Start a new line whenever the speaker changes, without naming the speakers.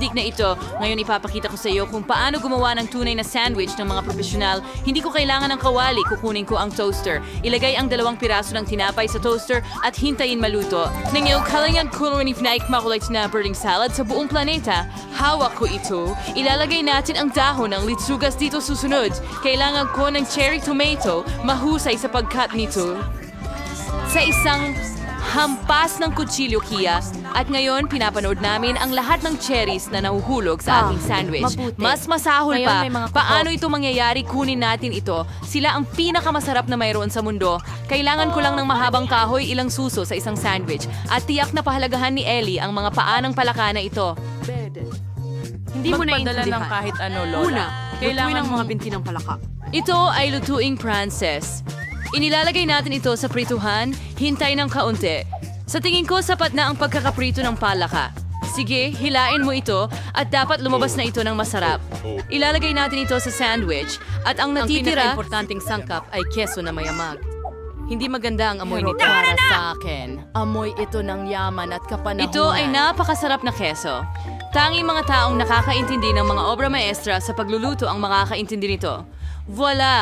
Dik na ito, ngayon ipapakita ko sa iyo kung paano gumawa ng tunay na sandwich ng mga profesional. Hindi ko kailangan ng kawali, kukunin ko ang toaster. Ilagay ang dalawang piraso ng tinapay sa toaster at hintayin maluto. Ngayon, kailangan ko rin ifnaik makulay na birding salad sa buong planeta. Hawak ko ito. Ilalagay natin ang dahon ng litsugas dito susunod. Kailangan ko ng cherry tomato, mahusay sa pagkat nito sa isang hampas ng kutsilyo Kia. At ngayon, pinapanood namin ang lahat ng cherries na nahuhulog sa
Ah,
aking sandwich.
mabuti.
Mas masahol
Ngayon,
pa.
may mga kuko.
Paano ito mangyayari? Kunin natin ito. Sila ang pinakamasarap na mayroon sa mundo. Kailangan ko lang ng mahabang kahoy, ilang suso sa isang sandwich. At tiyak na pahalagahan ni Ellie ang mga paa ng palaka na ito.
Hindi mo
Magpadala
naiintindihan.
ng kahit ano, Lola.
Una,
Kailangan
kailangan ng mga
mo-
binti ng palaka.
Ito ay lutuing Frances. Inilalagay natin ito sa prituhan, hintay ng kaunti. Sa tingin ko, sapat na ang pagkakaprito ng palaka. Sige, hilain mo ito at dapat lumabas na ito ng masarap. Ilalagay natin ito sa sandwich at ang
Ang
natitira...
pinaka-importanting sangkap ay keso na mayamag. Hindi maganda ang amoy nito para sa akin. Amoy ito ng yaman at kapanahunan.
Ito ay napakasarap na keso. Tanging mga taong nakakaintindi ng mga obra maestra sa pagluluto ang makakaintindi nito. Voila!